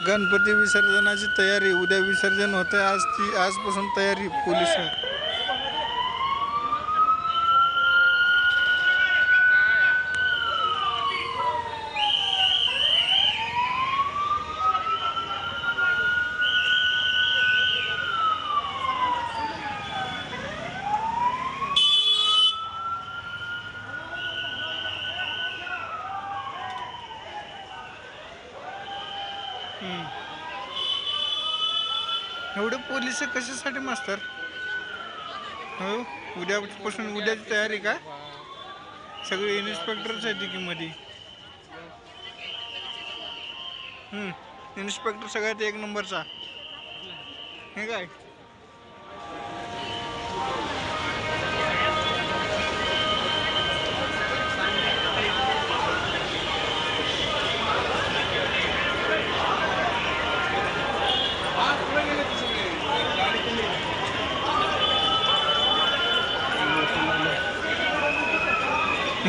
गणपती विसर्जनाची तयारी उद्या विसर्जन होतं आज ती आजपासून तयारी पोलीस एवढं पोलीस कशासाठी मास्तर? हो उद्यापासून उद्याची तयारी का? सगळे इन्स्पेक्टरच आहेत की मध्ये इन्स्पेक्टर सगळ्यात एक नंबरचा. हे काय?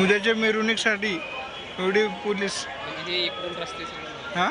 उद्याच्या मिरवणुकीसाठी एवढे पोलीस म्हणजे हे?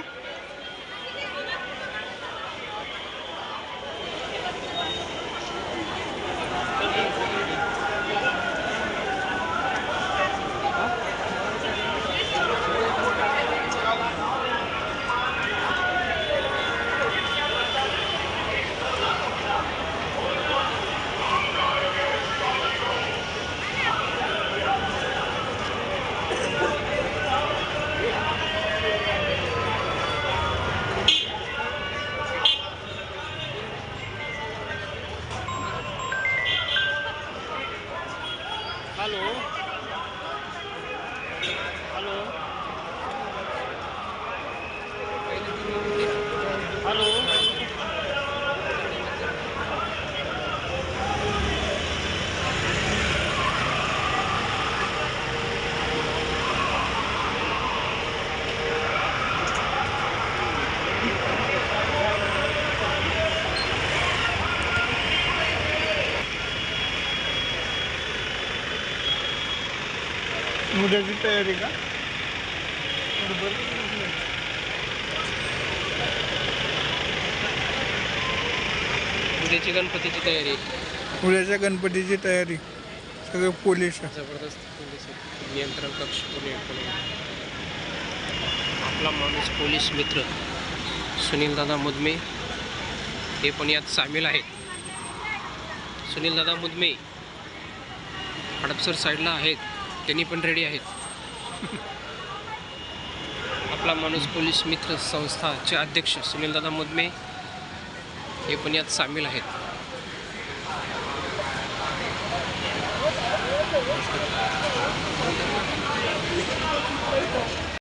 Alô? उद्याची तयारी का? उद्याची गणपतीची तयारी. उद्याच्या गणपतीची तयारी. सगळे पोलीस जबरदस्त पोलीस आहेत. नियंत्रण कक्ष पुणे पुणे आपला माणूस पोलीस मित्र. सुनीलदादा मुदमे. हे पण यात सामील आहेत. सुनीलदादा मुदमे. हडपसर साईडला आहेत. त्यांनी पण रेडी आहेत. आपला माणूस पोलीस मित्र संस्थाचे अध्यक्ष सुनीलदादा मुदमे हे पण यात सामील आहेत.